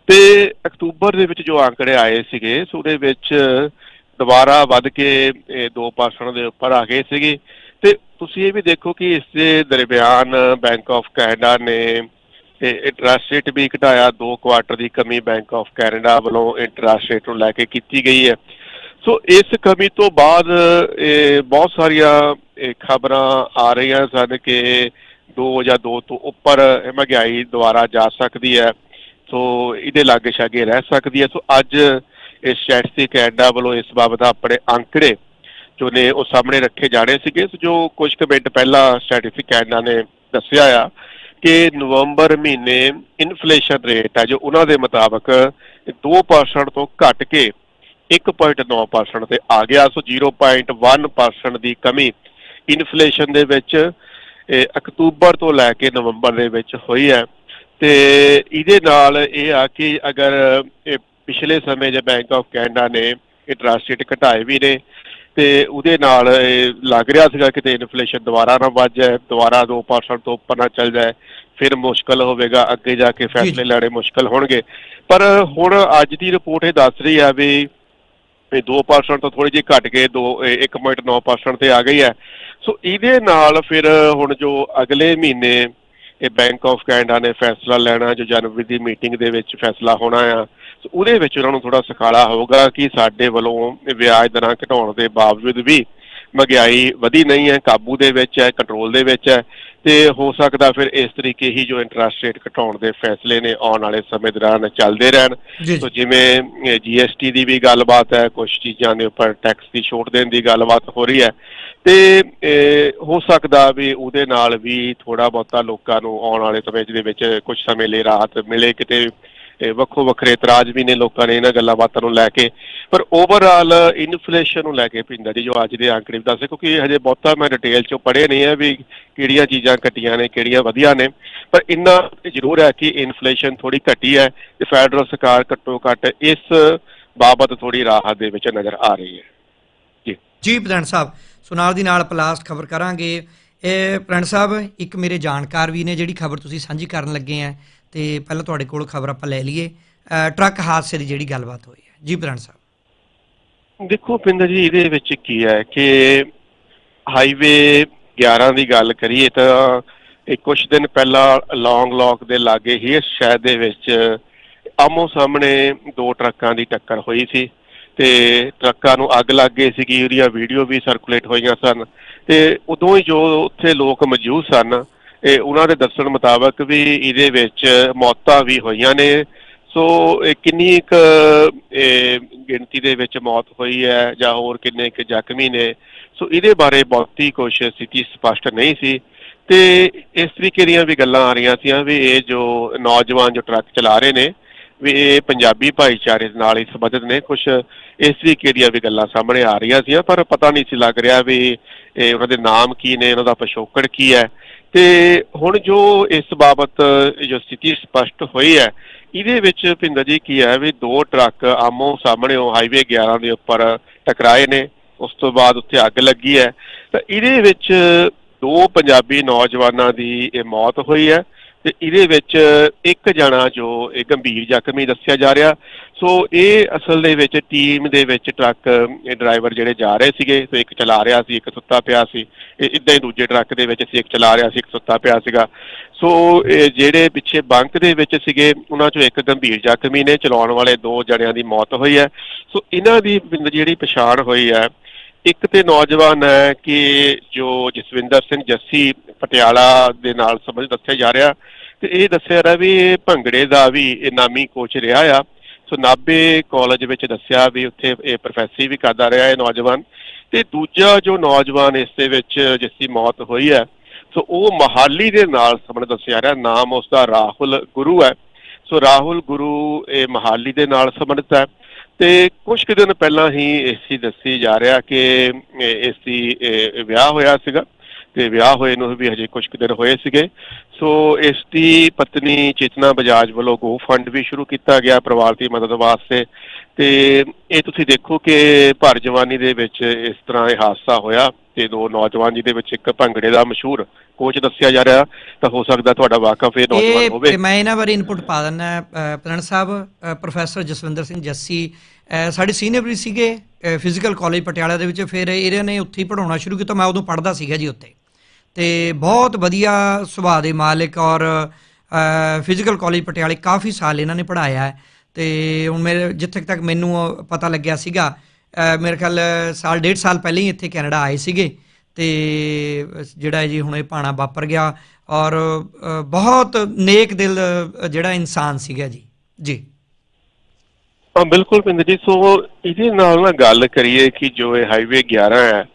ਤੇ ਅਕਤੂਬਰ ਦੇ ਵਿੱਚ ਜੋ ਆંકੜੇ ਆਏ ਸੀਗੇ ਸੋ ਉਹਦੇ ਵਿੱਚ ਦੁਬਾਰਾ ਵੱਧ ਕੇ ਇਹ 2% ਦੇ ਉੱਪਰ ਆ ਗਏ ਸੀਗੇ। ਤੇ ਤੁਸੀਂ ਇਹ ਵੀ ਦੇਖੋ ਕਿ ਇਸ ਦੇ ਦਰਮਿਆਨ ਬੈਂਕ ਆਫ ਕੈਨੇਡਾ ਨੇ ਇੰਟਰਸਟ ਰੇਟ ਵੀ ਘਟਾਇਆ। ਦੋ ਕੁਆਟਰ ਦੀ ਕਮੀ ਬੈਂਕ ਆਫ ਕੈਨੇਡਾ ਵੱਲੋਂ ਇੰਟਰਸਟ ਰੇਟ ਨੂੰ ਲੈ ਕੇ ਕੀਤੀ ਗਈ ਹੈ। ਸੋ ਇਸ ਕਮੀ ਤੋਂ ਬਾਅਦ, ਇਹ ਬਹੁਤ ਸਾਰੀਆਂ ਖਬਰਾਂ ਆ ਰਹੀਆਂ ਸਨ ਕਿ 2 ਜਾਂ 2 ਤੋਂ ਉੱਪਰ ਮਹਿੰਗਾਈ ਦੁਆਰਾ ਜਾ ਸਕਦੀ ਹੈ। ਸੋ ਇਹਦੇ ਲਾਗੇ ਛਾਗੇ ਰਹਿ ਸਕਦੀ ਹੈ। ਸੋ ਅੱਜ ਇਸ ਸਟੈਟਿਸਟਿਕ ਕੈਨੇਡਾ ਵੱਲੋਂ ਇਸ ਬਾਬਤ ਆਪਣੇ ਅੰਕੜੇ ਜੋ ਨੇ ਉਹ ਸਾਹਮਣੇ ਰੱਖੇ ਜਾਣੇ ਸੀਗੇ। ਸੋ ਜੋ ਕੁਝ ਕੁ ਮਿੰਟ ਪਹਿਲਾਂ ਸਟੈਟਿਸਟਿਕ ਕੈਨੇਡਾ ਨੇ ਦੱਸਿਆ ਆ ਕਿ ਨਵੰਬਰ ਮਹੀਨੇ ਇਨਫਲੇਸ਼ਨ ਰੇਟ ਹੈ ਜੋ ਉਹਨਾਂ ਦੇ ਮੁਤਾਬਕ 2% ਤੋਂ ਘਟ ਕੇ 1.9% ਤੇ ਆ ਗਿਆ। ਸੋ 0.1% ਦੀ ਕਮੀ ਇਨਫਲੇਸ਼ਨ ਦੇ ਵਿੱਚ ਇਹ ਅਕਤੂਬਰ ਤੋਂ ਲੈ ਕੇ ਨਵੰਬਰ ਦੇ ਵਿੱਚ ਹੋਈ ਹੈ। ਤੇ ਇਹਦੇ ਨਾਲ ਇਹ ਆ ਕਿ ਅਗਰ ਇਹ ਪਿਛਲੇ ਸਮੇਂ 'ਚ ਬੈਂਕ ਆਫ ਕੈਨੇਡਾ ਨੇ ਇੰਟਰਸਟ ਰੇਟ ਘਟਾਏ ਵੀ ਨੇ ਤੇ ਉਹਦੇ ਨਾਲ ਇਹ ਲੱਗ ਰਿਹਾ ਸੀਗਾ ਕਿਤੇ ਇਨਫਲੇਸ਼ਨ ਦੁਬਾਰਾ ਨਾ ਵੱਧ ਜਾਏ ਦੁਬਾਰਾ 2% ਤੋਂ ਉੱਪਰ ਨਾ ਚੱਲ ਜਾਏ ਫਿਰ ਮੁਸ਼ਕਲ ਹੋਵੇਗਾ ਅੱਗੇ ਜਾ ਕੇ ਫੈਸਲੇ ਲੈਣੇ ਮੁਸ਼ਕਲ ਹੋਣਗੇ। ਪਰ ਹੁਣ ਅੱਜ ਦੀ ਰਿਪੋਰਟ ਇਹ ਦੱਸ ਰਹੀ ਆ ਵੀ ਇਹ 2% ਤੋਂ ਥੋੜੀ ਜਿਹੀ ਘਟ ਕੇ 2 1.9% ਤੇ ਆ ਗਈ ਹੈ। ਸੋ ਇਹਦੇ ਨਾਲ ਫਿਰ ਹੁਣ ਜੋ ਅਗਲੇ ਮਹੀਨੇ ਇਹ ਬੈਂਕ ਆਫ ਕੈਨੇਡਾ ਨੇ ਫੈਸਲਾ ਲੈਣਾ, ਜੋ ਜਨਵਰੀ ਦੀ ਮੀਟਿੰਗ ਦੇ ਵਿੱਚ ਫੈਸਲਾ ਹੋਣਾ ਆ ਸੋ ਉਹਦੇ ਵਿੱਚ ਉਹਨਾਂ ਨੂੰ ਥੋੜਾ ਸਖਾਲਾ ਹੋਊਗਾ ਕਿ ਸਾਡੇ ਵੱਲੋਂ ਵਿਆਜ ਦਰਾਂ ਘਟਾਉਣ ਦੇ ਬਾਵਜੂਦ ਵੀ ਮਹਿੰਗਾਈ ਵਧੀ ਨਹੀਂ ਹੈ, ਕਾਬੂ ਦੇ ਵਿੱਚ ਹੈ ਕੰਟਰੋਲ ਦੇ ਵਿੱਚ ਹੈ। ਤੇ ਹੋ ਸਕਦਾ ਫਿਰ ਇਸ ਤਰੀਕੇ ਹੀ ਜੋ ਇੰਟਰਸਟ ਰੇਟ ਘਟਾਉਣ ਦੇ ਫੈਸਲੇ ਨੇ ਆਉਣ ਵਾਲੇ ਸਮੇਂ ਦੌਰਾਨ ਚੱਲਦੇ ਰਹਿਣ। ਸੋ ਜਿਵੇਂ ਜੀਐਸਟੀ ਦੀ ਵੀ ਗੱਲਬਾਤ ਹੈ ਕੁਝ ਚੀਜ਼ਾਂ ਦੇ ਉੱਪਰ ਟੈਕਸ ਦੀ ਛੋਟ ਦੇਣ ਦੀ ਗੱਲਬਾਤ ਹੋ ਰਹੀ ਹੈ। ਤੇ ਹੋ ਸਕਦਾ ਵੀ ਉਹਦੇ ਨਾਲ ਵੀ ਥੋੜਾ ਬਹੁਤਾ ਲੋਕਾਂ ਨੂੰ ਆਉਣ ਵਾਲੇ ਸਮੇਂ ਦੇ ਵਿੱਚ ਕੁਝ ਸਮੇਂ ਲਈ ਰਾਹਤ ਮਿਲੇ ਕਿਤੇ ਵੱਖੋ ਵੱਖਰੇ ਇਤਰਾਜ਼ ਵੀ ਨੇ ਲੋਕਾਂ ਨੇ ਇਹਨਾਂ ਗੱਲਾਂ ਬਾਤਾਂ ਨੂੰ ਲੈ ਕੇ। ਪਰ ਓਵਰਆਲ ਇਨਫਲੇਸ਼ਨ ਨੂੰ ਲੈ ਕੇ ਪਿੰਦਾ ਜੀ ਜੋ ਅੱਜ ਦੇ ਅੰਕੜੇ ਦੱਸੇ ਕਿਉਂਕਿ ਹਜੇ ਬਹੁਤਾ ਮੈਂ ਡਿਟੇਲ ਚੋਂ ਪੜ੍ਹੇ ਨਹੀਂ ਹੈ ਵੀ ਕਿਹੜੀਆਂ ਚੀਜ਼ਾਂ ਘਟੀਆਂ ਨੇ, ਕਿਹੜੀਆਂ ਵਧੀਆ ਨੇ। ਪਰ ਇੰਨਾ ਜ਼ਰੂਰ ਹੈ ਕਿ ਇਨਫਲੇਸ਼ਨ ਥੋੜੀ ਘਟੀ ਹੈ ਤੇ ਫੈਡਰਲ ਸਰਕਾਰ ਘੱਟੋ ਘੱਟ ਇਸ ਬਾਬਤ ਥੋੜੀ ਰਾਹਤ ਦੇ ਵਿੱਚ ਨਜ਼ਰ ਆ ਰਹੀ ਹੈ। ਜੀ। ਪ੍ਰਧਾਨ ਸਾਹਿਬ ਸੋ ਨਾਲ ਦੀ ਨਾਲ ਪਲਾਸਟ ਖਬਰ ਕਰਾਂਗੇ। ਇਹ ਪ੍ਰਧਾਨ ਸਾਹਿਬ, ਇੱਕ ਮੇਰੇ ਜਾਣਕਾਰ ਵੀ ਨੇ, ਜਿਹੜੀ ਖਬਰ ਤੁਸੀਂ ਸਾਂਝੀ ਕਰਨ ਲੱਗੇ ਆ ਤੇ ਪਹਿਲਾਂ ਤੁਹਾਡੇ ਕੋਲ ਖਬਰ ਆਪਾਂ ਲੈ ਲਈਏ। ਟਰੱਕ ਹਾਦਸੇ ਦੀ ਜਿਹੜੀ ਗੱਲਬਾਤ ਹੋਈ ਹੈ। ਜੀ ਪ੍ਰਧਾਨ ਸਾਹਿਬ। ਦੇਖੋ ਪਿੰਦਰ ਜੀ, ਇਹਦੇ ਵਿੱਚ ਕੀ ਹੈ ਕਿ ਹਾਈਵੇ 11 ਦੀ ਗੱਲ ਕਰੀਏ ਤਾਂ ਇਹ ਕੁਝ ਦਿਨ ਪਹਿਲਾਂ ਲੌਂਗ ਲੌਕ ਦੇ ਲਾਗੇ ਹੀ ਸ਼ਹਿਰ ਦੇ ਵਿੱਚ ਆਮੋ ਸਾਹਮਣੇ ਦੋ ਟਰੱਕਾਂ ਦੀ ਟੱਕਰ ਹੋਈ ਸੀ ਤੇ ਟਰੱਕਾਂ ਨੂੰ ਅੱਗ ਲੱਗ ਗਈ ਸੀਗੀ, ਉਹਦੀਆਂ ਵੀਡੀਓ ਵੀ ਸਰਕੂਲੇਟ ਹੋਈਆਂ ਸਨ ਤੇ ਉਦੋਂ ਹੀ ਜੋ ਉੱਥੇ ਲੋਕ ਮੌਜੂਦ ਸਨ ਇਹ ਉਹਨਾਂ ਦੇ ਦੱਸਣ ਮੁਤਾਬਕ ਵੀ ਇਹਦੇ ਵਿੱਚ ਮੌਤਾਂ ਵੀ ਹੋਈਆਂ ਨੇ। ਸੋ ਇਹ ਕਿੰਨੀ ਇੱਕ ਇਹ ਗਿਣਤੀ ਦੇ ਵਿੱਚ ਮੌਤ ਹੋਈ ਹੈ ਜਾਂ ਹੋਰ ਕਿੰਨੇ ਕੁ ਜ਼ਖਮੀ ਨੇ। ਸੋ ਇਹਦੇ ਬਾਰੇ ਬਹੁਤੀ ਕੁਛ ਸਥਿਤੀ ਸਪਸ਼ਟ ਨਹੀਂ ਸੀ। ਤੇ ਇਸ ਤਰੀਕੇ ਦੀਆਂ ਵੀ ਗੱਲਾਂ ਆ ਰਹੀਆਂ ਸੀ ਵੀ ਇਹ ਜੋ ਨੌਜਵਾਨ ਜੋ ਟਰੱਕ ਚਲਾ ਰਹੇ ਨੇ, ਵੀ ਇਹ ਪੰਜਾਬੀ ਭਾਈਚਾਰੇ ਦੇ ਨਾਲ ਹੀ ਸੰਬੰਧਿਤ ਨੇ। ਕੁਝ ਇਸ ਤਰੀਕੇ ਦੀਆਂ ਵੀ ਗੱਲਾਂ ਸਾਹਮਣੇ ਆ ਰਹੀਆਂ ਸੀ ਪਰ ਪਤਾ ਨਹੀਂ ਸੀ ਲੱਗ ਰਿਹਾ ਵੀ ਇਹ ਉਹਨਾਂ ਦੇ ਨਾਮ ਕੀ ਨੇ, ਉਹਨਾਂ ਦਾ ਪਿਛੋਕੜ ਕੀ ਹੈ। ਤੇ ਹੁਣ ਜੋ ਇਸ ਬਾਬਤ, ਜੋ ਸਥਿਤੀ ਸਪਸ਼ਟ ਹੋਈ ਹੈ, ਇਹਦੇ ਵਿੱਚ ਭਿੰਦਰ ਜੀ ਕੀ ਹੈ ਵੀ ਦੋ ਟਰੱਕ ਆਮੋ ਸਾਹਮਣੇ ਹਾਈਵੇ 11 ਦੇ ਉੱਪਰ ਟਕਰਾਏ ਨੇ, ਉਸ ਤੋਂ ਬਾਅਦ ਉੱਥੇ ਅੱਗ ਲੱਗੀ ਹੈ। ਤਾਂ ਇਹਦੇ ਵਿੱਚ ਦੋ ਪੰਜਾਬੀ ਨੌਜਵਾਨਾਂ ਦੀ ਇਹ ਮੌਤ ਹੋਈ ਹੈ। ਤੇ ਇਹਦੇ ਵਿੱਚ ਇੱਕ ਜਣਾ ਜੋ ਇਹ ਗੰਭੀਰ ਜ਼ਖਮੀ ਦੱਸਿਆ ਜਾ ਰਿਹਾ। ਸੋ ਇਹ ਅਸਲ ਦੇ ਵਿੱਚ ਟੀਮ ਦੇ ਵਿੱਚ ਟਰੱਕ ਇਹ ਡਰਾਈਵਰ ਜਿਹੜੇ ਜਾ ਰਹੇ ਸੀਗੇ ਸੋ ਇੱਕ ਚਲਾ ਰਿਹਾ ਸੀ, ਇੱਕ ਸੁੱਤਾ ਪਿਆ ਸੀ। ਇਹ ਇਦਾਂ ਹੀ ਦੂਜੇ ਟਰੱਕ ਦੇ ਵਿੱਚ ਸੀ ਇੱਕ ਚਲਾ ਰਿਹਾ ਸੀ, ਇੱਕ ਸੁੱਤਾ ਪਿਆ ਸੀਗਾ। ਸੋ ਇਹ ਜਿਹੜੇ ਪਿੱਛੇ ਬੰਕ ਦੇ ਵਿੱਚ ਸੀਗੇ, ਉਹਨਾਂ ਚੋਂ ਇੱਕ ਗੰਭੀਰ ਜ਼ਖਮੀ ਨੇ, ਚਲਾਉਣ ਵਾਲੇ ਦੋ ਜਣਿਆਂ ਦੀ ਮੌਤ ਹੋਈ ਹੈ। ਸੋ ਇਹਨਾਂ ਦੀ ਜਿਹੜੀ ਪਛਾਣ ਹੋਈ ਹੈ ਇੱਕ ਤੇ ਨੌਜਵਾਨ ਹੈ ਕਿ ਜੋ ਜਸਵਿੰਦਰ ਸਿੰਘ ਜੱਸੀ ਪਟਿਆਲਾ ਦੇ ਨਾਲ ਸੰਬੰਧ ਦੱਸਿਆ ਜਾ ਰਿਹਾ, ਤੇ ਇਹ ਦੱਸਿਆ ਰਿਹਾ ਵੀ ਇਹ ਭੰਗੜੇ ਦਾ ਵੀ ਇਹ ਨਾਮੀ ਕੋਚ ਰਿਹਾ ਆ। ਸੋ ਨਾਬੇ ਕਾਲਜ ਵਿੱਚ ਦੱਸਿਆ ਵੀ ਉੱਥੇ ਇਹ ਪ੍ਰੋਫੈਸਰੀ ਵੀ ਕਰਦਾ ਰਿਹਾ ਇਹ ਨੌਜਵਾਨ। ਤੇ ਦੂਜਾ ਜੋ ਨੌਜਵਾਨ ਇਸ ਦੇ ਵਿੱਚ ਜਿਸ ਦੀ ਮੌਤ ਹੋਈ ਹੈ, ਸੋ ਉਹ ਮਹਾਲੀ ਦੇ ਨਾਲ ਸੰਬੰਧ ਦੱਸਿਆ ਰਿਹਾ, ਨਾਮ ਉਸ ਦਾ ਰਾਹੁਲ ਗੁਰੂ ਹੈ। ਸੋ ਰਾਹੁਲ ਗੁਰੂ ਇਹ ਮਹਾਲੀ ਦੇ ਨਾਲ ਸੰਬੰਧਿਤ ਹੈ। ਤੇ ਕੁਝ ਕੁ ਦਿਨ ਪਹਿਲਾਂ ਹੀ ਇਸ ਦੀ ਦੱਸੀ ਜਾ ਰਿਹਾ ਕਿ ਇਹ- ਇਸ ਦੀ ਵਿਆਹ ਹੋਇਆ ਸੀਗਾ ਤੇ ਵਿਆਹ ਹੋਏ ਨੂੰ ਵੀ ਹਜੇ ਕੁਝ ਕੁ ਦਿਨ ਹੋਏ ਸੀਗੇ। ਸੋ ਇਸ ਦੀ ਪਤਨੀ ਚੇਤਨਾ ਬਜਾਜ ਵੱਲੋਂ ਗੋ ਫੰਡ ਵੀ ਸ਼ੁਰੂ ਕੀਤਾ ਗਿਆ ਪਰਿਵਾਰ ਦੀ ਮਦਦ ਵਾਸਤੇ। ਤੇ ਇਹ ਤੁਸੀਂ ਦੇਖੋ ਕਿ ਭਰ ਜਵਾਨੀ ਦੇ ਵਿੱਚ ਇਸ ਤਰ੍ਹਾਂ ਇਹ ਹਾਦਸਾ ਹੋਇਆ। ਤੇ ਦੋ ਨੌਜਵਾਨ ਜਿਹਦੇ ਵਿੱਚ ਇੱਕ ਭੰਗੜੇ ਦਾ ਮਸ਼ਹੂਰ ਕੋਚ ਦੱਸਿਆ ਜਾ ਰਿਹਾ ਤਾਂ ਹੋ ਸਕਦਾ ਤੁਹਾਡਾ ਵਾਕਫ ਇਹ ਨੌਜਵਾਨ ਹੋਵੇ। ਇਹ ਮੈਂ ਇਹਨਾਂ ਬਾਰੇ ਇਨਪੁਟ ਪਾ ਦਿੰਦਾ ਪ੍ਰਣ ਸਾਹਿਬ ਪ੍ਰੋਫੈਸਰ ਜਸਵਿੰਦਰ ਸਿੰਘ ਜੱਸੀ ਸਾਡੇ ਸੀਨੀਅਰ ਵੀ ਸੀਗੇ ਫਿਜ਼ੀਕਲ ਕਾਲਜ ਪਟਿਆਲਾ ਦੇ ਵਿੱਚ ਫਿਰ ਇਹਨਾਂ ਨੇ ਉੱਥੇ ਹੀ ਪੜਾਉਣਾ ਸ਼ੁਰੂ ਕੀਤਾ ਮੈਂ ਉਦੋਂ ਪੜਦਾ ਸੀਗਾ ਜੀ ਉੱਥੇ। ਤੇ ਬਹੁਤ ਵਧੀਆ ਸੁਭਾਅ ਦੇ ਮਾਲਕ ਔਰ ਫਿਜ਼ੀਕਲ ਕਾਲਜ ਪਟਿਆਲੇ ਕਾਫੀ ਸਾਲ ਇਹਨਾਂ ਨੇ ਪੜਾਇਆ ਹੈ। ਤੇ ਹੁਣ ਮੇਰੇ ਜਿੱਥੇ ਤੱਕ ਮੈਨੂੰ ਪਤਾ ਲੱਗਿਆ ਸੀਗਾ ਮੇਰੇ ਖਿਆਲ, ਸਾਲ, ਡੇਢ ਸਾਲ ਪਹਿਲਾਂ ਹੀ ਇੱਥੇ ਕੈਨੇਡਾ ਆਏ ਸੀਗੇ ਤੇ, ਜਿਹੜਾ ਜੀ, ਹੁਣ ਇਹ ਪਾਣਾ ਵਾਪਰ ਗਿਆ ਔਰ ਬਹੁਤ ਨੇਕ ਦਿਲ, ਜਿਹੜਾ ਇਨਸਾਨ ਸੀਗਾ ਜੀ। ਜੀ। ਹਾਂ, ਬਿਲਕੁਲ ਪਿੰਦਰ ਜੀ, ਸੋ ਇਹਦੇ ਨਾਲ ਨਾ ਗੱਲ ਕਰੀਏ ਕਿ ਜੋ ਇਹ ਹਾਈਵੇ 11 ਹੈ,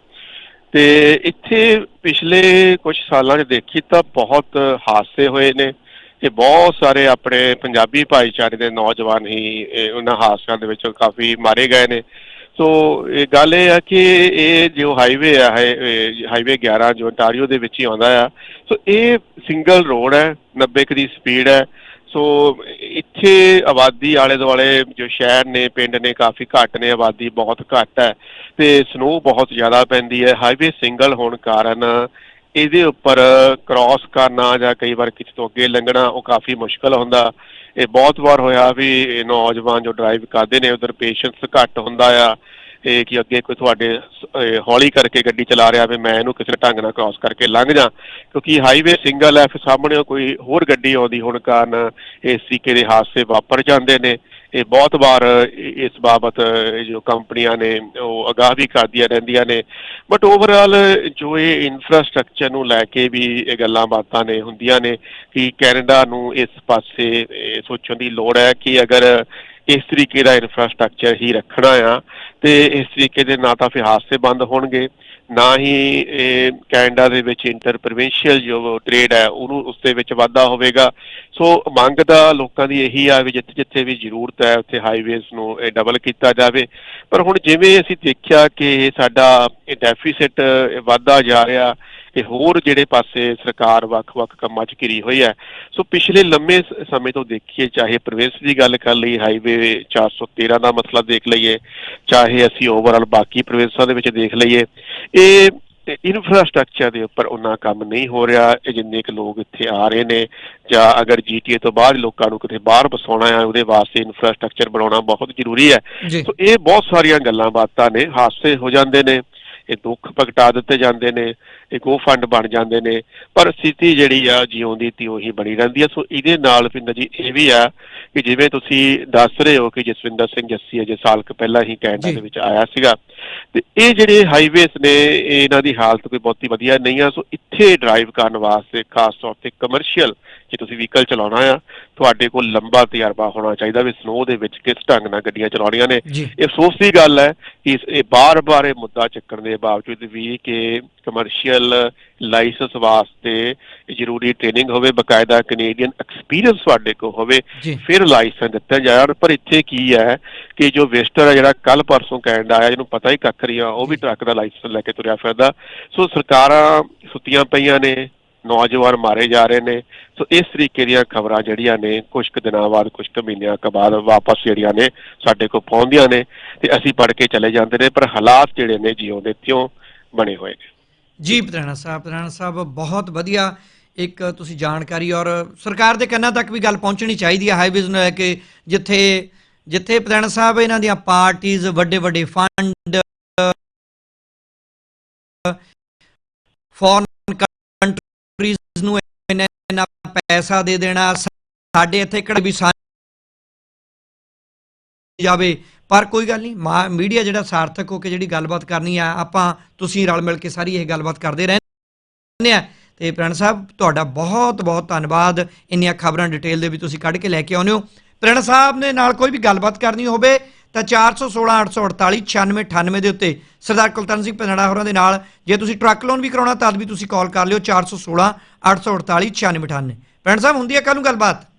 ਤੇ ਇੱਥੇ ਪਿਛਲੇ ਕੁਝ ਸਾਲਾਂ 'ਚ ਦੇਖੀ ਤਾਂ ਬਹੁਤ ਹਾਦਸੇ ਹੋਏ ਨੇ, ਤੇ ਬਹੁਤ ਸਾਰੇ ਆਪਣੇ ਪੰਜਾਬੀ ਭਾਈਚਾਰੇ ਦੇ ਨੌਜਵਾਨ ਹੀ ਉਹਨਾਂ ਹਾਦਸਿਆਂ ਦੇ ਵਿੱਚ ਕਾਫੀ ਮਾਰੇ ਗਏ ਨੇ। ਸੋ ਇਹ ਗੱਲ ਇਹ ਆ ਕਿ ਇਹ ਜੋ ਹਾਈਵੇ ਆ ਹੈ ਹਾਈਵੇ 11 ਜੋ ontario ਦੇ ਵਿੱਚ ਹੀ ਆਉਂਦਾ ਆ। ਸੋ, ਇਹ ਸਿੰਗਲ ਰੋਡ ਹੈ 90 ਕੁ ਦੀ ਸਪੀਡ ਹੈ। ਸੋ, ਇੱਥੇ ਆਬਾਦੀ ਆਲੇ ਦੁਆਲੇ ਜੋ ਸ਼ਹਿਰ ਨੇ, ਪਿੰਡ ਨੇ ਕਾਫੀ ਘੱਟ ਨੇ, ਆਬਾਦੀ ਬਹੁਤ ਘੱਟ ਹੈ। ਤੇ ਸਨੋ ਬਹੁਤ ਜ਼ਿਆਦਾ ਪੈਂਦੀ ਹੈ। ਹਾਈਵੇ ਸਿੰਗਲ ਹੋਣ ਕਾਰਨ ਇਹਦੇ ਉੱਪਰ ਕ੍ਰਾਸ ਕਰਨਾ ਜਾਂ ਕਈ ਵਾਰ ਕਿਸੇ ਤੋਂ ਅੱਗੇ ਲੰਘਣਾ ਉਹ ਕਾਫੀ ਮੁਸ਼ਕਲ ਹੁੰਦਾ। ਇਹ ਬਹੁਤ ਵਾਰ ਹੋਇਆ ਵੀ ਇਹ ਨੌਜਵਾਨ ਜੋ ਡਰਾਈਵ ਕਰਦੇ ਨੇ, ਉਧਰ ਪੇਸ਼ੈਂਸ ਘੱਟ ਹੁੰਦਾ ਆ, ਇਹ ਕਿ ਅੱਗੇ ਕੋਈ ਤੁਹਾਡੇ ਹੌਲੀ ਕਰਕੇ ਗੱਡੀ ਚਲਾ ਰਿਹਾ ਵੀ ਮੈਂ ਇਹਨੂੰ ਕਿਸੇ ਢੰਗ ਨਾਲ ਕ੍ਰਾਸ ਕਰਕੇ ਲੰਘ ਜਾ। ਕਿਉਂਕਿ ਹਾਈਵੇ ਸਿੰਗਲ ਹੈ ਫਿਰ ਸਾਹਮਣੇ ਕੋਈ ਹੋਰ ਗੱਡੀ ਆਉਂਦੀ, ਹੋਣ ਕਾਰਨ ਇਸ ਤਰੀਕੇ ਦੇ ਹਾਦਸੇ ਵਾਪਰ ਜਾਂਦੇ ਨੇ। ਇਹ ਬਹੁਤ ਵਾਰ ਇਸ ਬਾਬਤ ਜੋ ਕੰਪਨੀਆਂ ਨੇ, ਉਹ ਅਗਾਹ ਵੀ ਕਰਦੀਆਂ ਰਹਿੰਦੀਆਂ ਨੇ। ਬਟ ਓਵਰਆਲ ਜੋ ਇਹ ਇਨਫਰਾਸਟ੍ਰਕਚਰ ਨੂੰ ਲੈ ਕੇ ਵੀ ਇਹ ਗੱਲਾਂ ਬਾਤਾਂ ਨੇ, ਹੁੰਦੀਆਂ ਨੇ ਕਿ ਕੈਨੇਡਾ ਨੂੰ ਇਸ ਪਾਸੇ ਸੋਚਣ ਦੀ ਲੋੜ ਹੈ ਕਿ ਅਗਰ ਇਸ ਤਰੀਕੇ ਦਾ ਇਨਫਰਾਸਟ੍ਰਕਚਰ ਹੀ ਰੱਖਣਾ ਆ, ਤੇ ਇਸ ਤਰੀਕੇ ਦੇ ਨਾ ਤਾਂ ਫਿਰ ਹਾਦਸੇ ਬੰਦ ਹੋਣਗੇ। ਨਾ ਹੀ ਇਹ ਕੈਨੇਡਾ ਦੇ ਵਿੱਚ ਇੰਟਰ ਪ੍ਰੋਵਿੰਸ਼ੀਅਲ ਜੋ ਟ੍ਰੇਡ ਹੈ, ਉਹਨੂੰ ਉਸ ਦੇ ਵਿੱਚ ਵਾਧਾ ਹੋਵੇਗਾ। ਸੋ ਮੰਗ ਤਾਂ ਲੋਕਾਂ ਦੀ ਇਹੀ ਆ ਵੀ ਜਿੱਥੇ ਜਿੱਥੇ ਵੀ ਜ਼ਰੂਰਤ ਹੈ, ਉੱਥੇ ਹਾਈਵੇਜ਼ ਨੂੰ ਇਹ ਡਬਲ ਕੀਤਾ ਜਾਵੇ। ਪਰ ਹੁਣ ਜਿਵੇਂ ਅਸੀਂ ਦੇਖਿਆ ਕਿ ਇਹ ਸਾਡਾ ਡੈਫੀਸਿਟ ਵਾਧਾ ਜਾ ਰਿਹਾ ਕਿ ਹੋਰ ਜਿਹੜੇ ਪਾਸੇ ਸਰਕਾਰ ਵੱਖ-ਵੱਖ ਕੰਮਾਂ 'ਚ ਘਿਰੀ ਹੋਈ ਹੈ। ਸੋ ਪਿਛਲੇ ਲੰਮੇ ਸਮੇਂ ਤੋਂ ਦੇਖੀਏ ਚਾਹੇ ਪ੍ਰੋਵਿੰਸ ਦੀ ਗੱਲ ਕਰ ਲਈ ਹਾਈਵੇ 413 ਦਾ ਮਸਲਾ ਦੇਖ ਲਈਏ ਚਾਹੇ ਅਸੀਂ ਓਵਰਆਲ ਬਾਕੀ ਪ੍ਰੋਵਿੰਸਾਂ ਦੇ ਵਿੱਚ ਦੇਖ ਲਈਏ ਇਹ ਇਨਫਰਾਸਟ੍ਰਕਚਰ ਦੇ ਉੱਪਰ ਉਹਨਾਂ ਕੰਮ ਨਹੀਂ ਹੋ ਰਿਹਾ ਇਹ ਜਿੰਨੇ ਕੁ ਲੋਕ ਇੱਥੇ ਆ ਰਹੇ ਨੇ ਜਾਂ ਅਗਰ ਜੀਟੀਏ ਤੋਂ ਬਾਹਰ ਲੋਕਾਂ ਨੂੰ ਕਿਤੇ ਬਾਹਰ ਵਸਾਉਣਾ ਹੈ ਉਹਦੇ ਵਾਸਤੇ ਇਨਫਰਾਸਟ੍ਰਕਚਰ ਬਣਾਉਣਾ ਬਹੁਤ ਜ਼ਰੂਰੀ ਹੈ। ਸੋ ਇਹ ਬਹੁਤ ਸਾਰੀਆਂ ਗੱਲਾਂ ਬਾਤਾਂ ਨੇ ਹਾਦਸੇ ਹੋ ਜਾਂਦੇ ਨੇ ਇਹ ਦੁੱਖ ਪ੍ਰਗਟਾ ਦਿੱਤੇ ਜਾਂਦੇ ਨੇ ਇੱਕ ਉਹ ਫੰਡ ਬਣ ਜਾਂਦੇ ਨੇ ਪਰ ਸਥਿਤੀ ਜਿਹੜੀ ਆ ਜਿਉਂਦੀ ਤੀ ਉਹੀ ਬਣੀ ਰਹਿੰਦੀ ਆ। ਸੋ ਇਹਦੇ ਨਾਲ ਪਿੰਦਰ ਜੀ ਇਹ ਵੀ ਆ ਕਿ ਜਿਵੇਂ ਤੁਸੀਂ ਦੱਸ ਰਹੇ ਹੋ ਕਿ ਜਸਵਿੰਦਰ ਸਿੰਘ ਜੱਸੀ ਅਜੇ ਸਾਲ ਕੁ ਪਹਿਲਾਂ ਹੀ ਕੈਨੇਡਾ। ਦੇ ਵਿੱਚ ਆਇਆ ਸੀਗਾ। ਤੇ ਇਹ ਜਿਹੜੇ ਹਾਈਵੇਜ਼ ਨੇ ਇਹ ਇਹਨਾਂ ਦੀ ਹਾਲਤ ਕੋਈ ਬਹੁਤੀ ਵਧੀਆ ਨਹੀਂ ਆ। ਸੋ ਇੱਥੇ ਡਰਾਈਵ ਕਰਨ ਵਾਸਤੇ ਖਾਸ ਤੌਰ ਤੇ ਕਮਰਸ਼ੀਅਲ ਜੇ ਤੁਸੀਂ ਵਹੀਕਲ ਚਲਾਉਣਾ ਆ ਤੁਹਾਡੇ ਕੋਲ ਲੰਬਾ ਤਜਰਬਾ ਹੋਣਾ ਚਾਹੀਦਾ ਵੀ ਸਨੋ ਦੇ ਵਿੱਚ ਕਿਸ ਢੰਗ ਨਾਲ ਗੱਡੀਆਂ ਚਲਾਉਣੀਆਂ ਨੇ। ਇਹ ਅਫਸੋਸ ਦੀ ਗੱਲ ਹੈ ਕਿ ਇਹ ਬਾਰ-ਬਾਰ ਇਹ ਮੁੱਦਾ ਚੱਕਣ ਦੇ ਬਾਵਜੂਦ ਵੀ ਕਿ ਕਮਰਸ਼ੀਅਲ ਲਾਇਸੈਂਸ ਵਾਸਤੇ ਜ਼ਰੂਰੀ ਟ੍ਰੇਨਿੰਗ ਹੋਵੇ ਬਕਾਇਦਾ ਕੈਨੇਡੀਅਨ ਐਕਸਪੀਰੀਅੰਸ ਤੁਹਾਡੇ ਕੋਲ ਹੋਵੇ ਫਿਰ ਲਾਇਸੈਂਸ ਦਿੱਤਾ ਜਾਣ ਪਰ ਇੱਥੇ ਕੀ ਹੈ ਕਿ ਜੋ ਵੇਸਟਰ ਹੈ ਜਿਹੜਾ ਕੱਲ ਪਰਸੋਂ ਕੈਨੇਡਾ ਆਇਆ ਜਿਹਨੂੰ ਪਤਾ ਹੀ ਕੱਖ ਨਹੀਂ ਆ ਉਹ ਵੀ ਟਰੱਕ ਦਾ ਲਾਇਸੈਂਸ ਲੈ ਕੇ ਤੁਰਿਆ ਫਿਰਦਾ। ਸੋ ਸਰਕਾਰਾਂ ਸੁੱਤੀਆਂ ਪਈਆਂ ਨੇ ਨੌਜਵਾਨ ਮਾਰੇ ਜਾ ਰਹੇ ਨੇ। ਸੋ ਇਸ ਤਰੀਕੇ ਦੀਆਂ ਖਬਰਾਂ ਜਿਹੜੀਆਂ ਨੇ ਕੁਝ ਕੁ ਦਿਨਾਂ ਬਾਅਦ ਕੁਝ ਕੁ ਮਹੀਨਿਆਂ ਕੁ ਬਾਅਦ ਵਾਪਸ ਜਿਹੜੀਆਂ ਨੇ, ਸਾਡੇ ਕੋਲ ਪਹੁੰਚਦੀਆਂ ਨੇ ਤੇ ਅਸੀਂ ਪੜ੍ਹ ਕੇ ਚਲੇ ਜਾਂਦੇ ਨੇ, ਪਰ ਹਾਲਾਤ ਜਿਹੜੇ ਨੇ ਜਿਉਂ ਤਿਉਂ ਬਣੇ ਹੋਏ ਨੇ। ਜੀ, ਪਤਰਾਣਾ ਸਾਹਿਬ ਪਤਰਾਣਾ ਸਾਹਿਬ, ਬਹੁਤ ਵਧੀਆ ਇੱਕ ਤੁਸੀਂ ਜਾਣਕਾਰੀ ਔਰ ਸਰਕਾਰ ਦੇ ਕੰਨਾਂ ਤੱਕ ਵੀ ਗੱਲ ਪਹੁੰਚਣੀ ਚਾਹੀਦੀ ਹੈ ਹਾਈਵੇਜ਼ ਨੂੰ ਲੈ ਕੇ ਜਿੱਥੇ ਜਿੱਥੇ ਪਤਰਾਣਾ ਸਾਹਿਬ ਇਹਨਾਂ ਦੀਆਂ ਪਾਰਟੀਆਂ ਵੱਡੇ ਵੱਡੇ ਫੰਡ, ਫੋਰਨ ਕੰਟਰੀਜ਼ ਨੂੰ ਇੰਨਾ ਇੰਨਾ ਪੈਸਾ ਦੇ ਦੇਣਾ, ਸਾਡੇ ਇੱਥੇ ਕਿਹੜਾ ਵੀ ਜਾਵੇ। ਪਰ ਕੋਈ ਗੱਲ ਨਹੀਂ ਮੀਡੀਆ ਜਿਹੜਾ ਸਾਰਥਕ ਹੋ ਕੇ ਜਿਹੜੀ ਗੱਲਬਾਤ ਕਰਨੀ ਆ, ਆਪਾਂ ਤੁਸੀਂ ਰਲ ਮਿਲ ਕੇ ਸਾਰੀ ਇਹ ਗੱਲਬਾਤ ਕਰਦੇ ਰਹਿੰਦੇ ਆ। ਤੇ ਪ੍ਰਣ ਸਾਹਿਬ, ਤੁਹਾਡਾ ਬਹੁਤ ਬਹੁਤ ਧੰਨਵਾਦ। ਇੰਨੀਆਂ ਖਬਰਾਂ ਡਿਟੇਲ ਦੇ ਵੀ ਤੁਸੀਂ ਕੱਢ ਕੇ ਲੈ ਕੇ ਆਉਂਦੇ ਹੋ। ਪ੍ਰਣ ਸਾਹਿਬ ਨੇ ਨਾਲ ਕੋਈ ਵੀ ਗੱਲਬਾਤ ਕਰਨੀ ਹੋਵੇ ਤਾਂ 416 848 9698 ਦੇ ਉੱਤੇ ਸਰਦਾਰ ਕੁਲਤਨ ਸਿੰਘ ਪਨੜਾ ਹੋਰਾਂ ਦੇ ਨਾਲ ਜੇ ਤੁਸੀਂ ਟਰੱਕ ਲੋਨ ਵੀ ਕਰਾਉਣਾ, ਤਦ ਵੀ ਤੁਸੀਂ ਕਾਲ ਕਰ ਲਿਓ 416 848 9698 ਪ੍ਰਣ ਸਾਹਿਬ, ਹੁੰਦੀ ਹੈ ਕੱਲ ਨੂੰ ਗੱਲਬਾਤ?